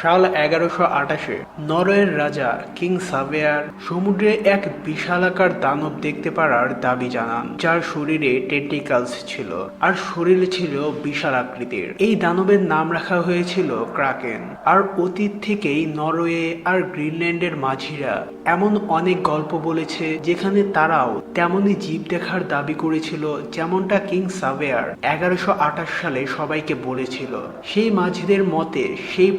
সাল এগারোশো আটাশে নরওয়ের রাজা কিং সাভেয়ার সমুদ্রে এক বিশালাকার দানব দেখতে পারার দাবি জানান, যার শরীরে টেন্টিকালস ছিল আর শরীর ছিল বিশাল আকৃতির। এই দানবের নাম রাখা হয়েছিল ক্রাকেন আর অতীত থেকেই নরওয়ে আর গ্রিনল্যান্ডের মাঝিরা এমন অনেক গল্প বলেছে, যেখানে তারাও তেমনই জীব দেখার দাবি করেছিল, যেমনটা কিং সাভেয়ার এগারোশো আঠাশ সালে সবাইকে বলেছিল। সেই মাঝিদের মতে, সেই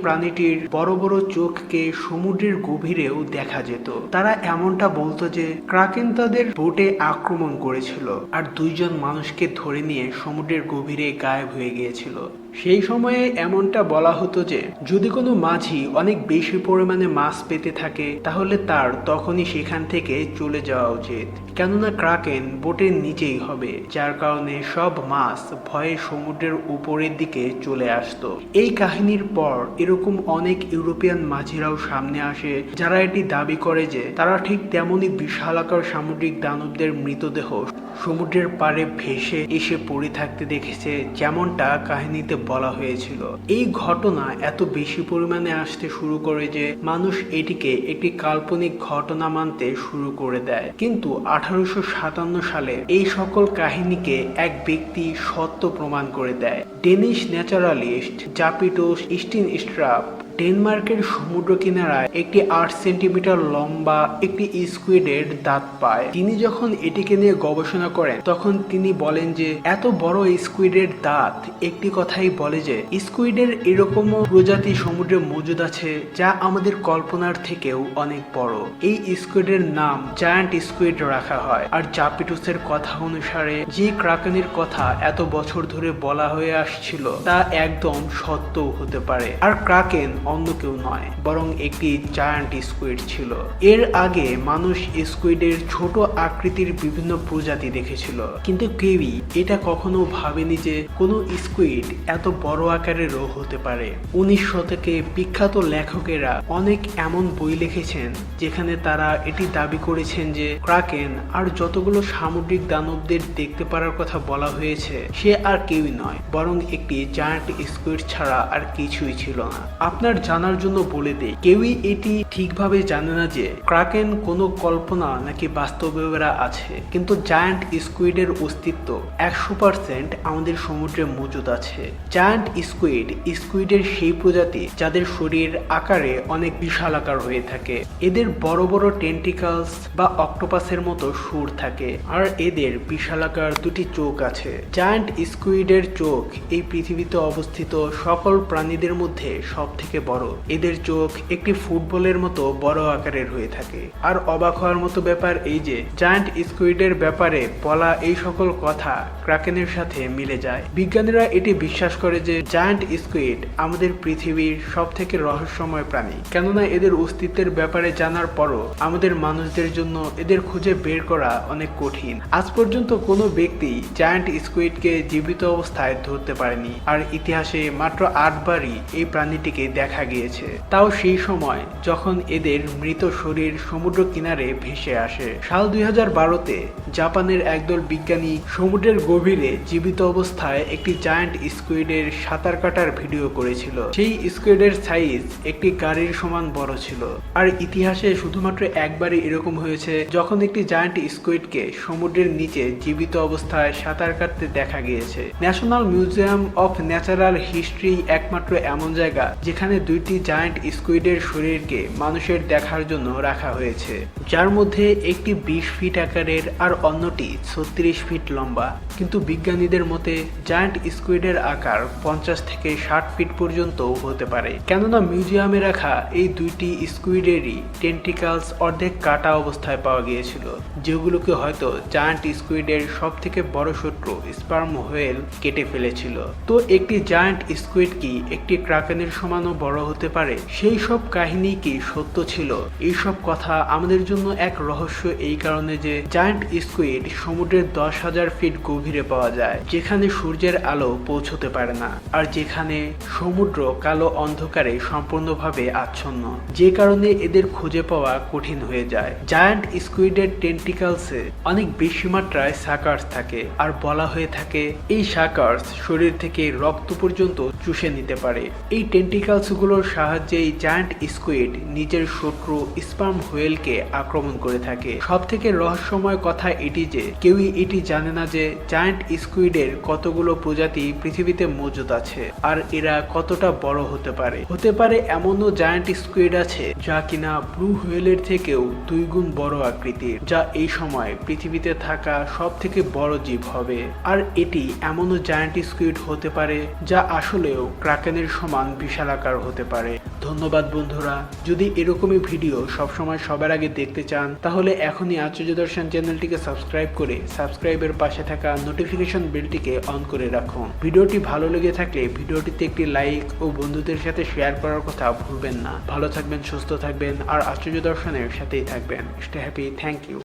প্রাণীটির বড় বড় চোখকে সমুদ্রের গভীরেও দেখা যেত। তারা এমনটা বলতো যে, ক্রাকেন তাদের বোটে আক্রমণ করেছিল, আর দুইজন মানুষকে ধরে নিয়ে সমুদ্রের গভীরে গায়েব হয়ে গিয়েছিল। সেই সময়ে এমনটা বলা হতো যে, যদি কোনো মাঝি অনেক বেশি পরিমাণে মাছ পেতে থাকে, তাহলে তার তখনই সেখান থেকে চলে যাওয়া উচিত। কেননা ক্রাকেন বোটের নিচেই হবে, যার কারণে সব মাছ ভয়ে সমুদ্রের উপরের দিকে চলে আসতো। এই কাহিনীর পর এরকম অনেক ইউরোপিয়ান মাঝিরাও সামনে আসে, যারা এটি দাবি করে যে, তারা ঠিক তেমনই বিশালাকার সামুদ্রিক দানবদের মৃতদেহ সমুদ্রের পাড়ে ভেসে এসে পড়ে থাকতে দেখেছে যেমনটা কাহিনীতে বলা হয়েছিল। এই ঘটনা এত বেশি পরিমাণে আসতে শুরু করে যে মানুষ এটিকে একটি কাল্পনিক ঘটনা মানতে শুরু করে দেয়। কিন্তু আঠারোশো সাতান্ন সালে এই সকল কাহিনীকে এক ব্যক্তি সত্য প্রমাণ করে দেয়। Danish naturalist Japetus Steenstrup ডেনমার্কের সমুদ্র কিনারায় একটি আট সেন্টিমিটার লম্বা, একটি স্কুইডের দাঁত পায়। তিনি যখন এটিকে নিয়ে গবেষণা করেন, তখন তিনি বলেন যে, এত বড় স্কুইডের দাঁত, একটি কথাই বলে যে, স্কুইডের এরকমও প্রজাতি সমুদ্রে মজুদ আছে যা আমাদের কল্পনার থেকেও অনেক বড়। এই স্কুইডের নাম জায়ান্ট স্কুইড রাখা হয়। আর জাপিটুসের কথা অনুসারে, যে ক্রাকেনের কথা এত বছর ধরে বলা হয়ে আসছিল, তা একদম সত্যও হতে পারে। আর ক্রাকেন অন্য কেউ নয়, বরং একটি জায়ান্ট স্কুইড ছিল। এর আগে মানুষ স্কুইডের ছোট আকৃতির বিভিন্ন প্রজাতি দেখেছিল, কিন্তু কেউই এটা কখনো ভাবেনি যে কোনো স্কুইড এত বড় আকারেরও হতে পারে। উনিশ শতকে বিখ্যাত লেখকেরা অনেক এমন বই লিখেছেন, যেখানে তারা এটি দাবি করেছেন যে ক্রাকেন আর যতগুলো সামুদ্রিক দানবদের দেখতে পারার কথা বলা হয়েছে, সে আর কেউই নয়, বরং একটি জায়ান্ট স্কুইড ছাড়া আর কিছুই ছিল না। আপনার জানার জন্য বলে দেই কেউই এটি ঠিকভাবে জানে না যে ক্রাকেন কোনো কল্পনা নাকি বাস্তবেরা আছে। কিন্তু জায়ান্ট স্কুইডের অস্তিত্ব একশো পার্সেন্ট আমাদের সমুদ্রে মজুদ আছে। জায়ান্ট স্কুইড স্কুইডের সেই প্রজাতি যাদের শরীর আকারে অনেক বিশাল আকার হয়ে থাকে। এদের বড় বড় টেন্টিকালস বা অক্টোপাসের মতো সুর থাকে। আর এদের বিশালাকার দুটি চোখ আছে। জায়ান্ট স্কুইডের চোখ এই পৃথিবীতে অবস্থিত সকল প্রাণীদের মধ্যে সব থেকে বড়। এদের চোখ একটি ফুটবলের মতো বড় আকারের হয়ে থাকে। আর অবাক হওয়ার মতো ব্যাপার এই যে জায়ান্ট স্কুইডের ব্যাপারে বলা এই সকল কথা ক্রাকেনের সাথে মিলে যায়। বিজ্ঞানীরা এটি বিশ্বাস করে যে জায়ান্ট স্কুইড আমাদের পৃথিবীর সব থেকে রহস্যময় প্রাণী। কেননা এদের অস্তিত্বের ব্যাপারে জানার পরও আমাদের মানুষদের জন্য এদের খুঁজে বের করা অনেক কঠিন। আজ পর্যন্ত কোনো ব্যক্তি জায়ান্ট স্কুইডকে জীবিত অবস্থায় ধরতে পারেনি। আর ইতিহাসে মাত্র আটবারই এই প্রাণীটিকে দেখা গিয়েছে। তাও সেই সময় যখন এদের মৃত শরীর সমুদ্র কিনারে ভেসে আসে। সাল দুই বারোতে জাপানের একদল বিজ্ঞানী সমুদ্রের গভীরে জীবিত অবস্থায় একটি জায়ান্ট স্কুইডের সাঁতার কাটার ভিডিও করেছিল। সেই স্কুইডের সাইজ একটি গাড়ির সমান বড় ছিল। আর ইতিহাসে শুধুমাত্র একবারই এরকম হয়েছে, যখন একটি জায়ান্ট স্কুইডকে সমুদ্রের নিচে জীবিত অবস্থায় সাঁতার কাটতে দেখা গিয়েছে। National Museum of Natural History একমাত্র এমন জায়গা, যেখানে দুইটি জায়ান্ট স্কুইডের শরীরকে মানুষের দেখার জন্য রাখা হয়েছে, যার মধ্যে একটি বিশ ফিট আকারের আর অন্যটি ছত্রিশ ফিট লম্বা। কিন্তু বিজ্ঞানীদের মতে জায়ান্ট স্কুইডের আকার পঞ্চাশ থেকে ষাট ফিট পর্যন্ত হতে পারে। কেননা মিউজিয়ামে রাখা এই দুইটি স্কুইডেরই টেন্টিকালস অর্ধেক কাটা অবস্থায় পাওয়া গিয়েছিল, যেগুলোকে হয়তো জায়ান্ট স্কুইডের সব থেকে বড় শত্রু স্পার্ম হোয়েল কেটে ফেলেছিল। তো একটি জায়ান্ট স্কুইড কি একটি ক্রাকেনের সমানও বড়? হতে পারে। সেই সব কাহিনী কি সত্য ছিল? এইসব কথা আমাদের জন্য এক রহস্য এই কারণে যে জায়ান্ট স্কুইড সমুদ্রের দশ হাজার ফিট গভীরে পাওয়া যায়, যেখানে সূর্যের আলো পৌঁছতে পারে না, আর যেখানে সমুদ্র কালো অন্ধকারে সম্পূর্ণভাবে আচ্ছন্ন। যে কারণে এদের খুঁজে পাওয়া কঠিন হয়ে যায়। জায়ান্ট স্কুইডের টেন্টিকালসে অনেক বেশি মাত্রায় সাকার্স থাকে, আর বলা হয়ে থাকে এই সাকার্স শরীর থেকে রক্ত পর্যন্ত চুষে নিতে পারে। এই টেন্টিকালস কতগুলোর সাহায্যেই জায়ান্ট স্কুইড নিজের শত্রু স্পাম হোয়েলকে আক্রমণ করে থাকে। সব থেকে রহস্যময় কথা এটি যে, কেউই এটি জানে না যে জায়ান্ট স্কুইডের কতগুলো প্রজাতি পৃথিবীতে মজুদ আছে, আর এরা কতটা বড় হতে পারে। হতে পারে এমনও জায়ান্ট স্কুইড আছে, যা কিনা ব্লু হোয়েলের থেকেও দুই গুণ বড় আকৃতির, যা এই সময় পৃথিবীতে থাকা সব থেকে বড় জীব হবে। আর এটি এমনও জায়ান্ট স্কুইড হতে পারে, যা আসলেও ক্রাকেনের সমান বিশালাকার হতে পারে। ধন্যবাদ বন্ধুরা। যদি এরকমই ভিডিও সবসময় সবার আগে দেখতে চান, তাহলে এখনই আশ্চর্য দর্শন চ্যানেলটিকে সাবস্ক্রাইব করে সাবস্ক্রাইবের পাশে থাকা নোটিফিকেশন বেলটিকে অন করে রাখুন। ভিডিওটি ভালো লেগে থাকলে ভিডিওটিতে একটি লাইক ও বন্ধুদের সাথে শেয়ার করার কথা ভুলবেন না। ভালো থাকবেন, সুস্থ থাকবেন, আর আশ্চর্য দর্শনের সাথেই থাকবেন। Stay happy, thank you.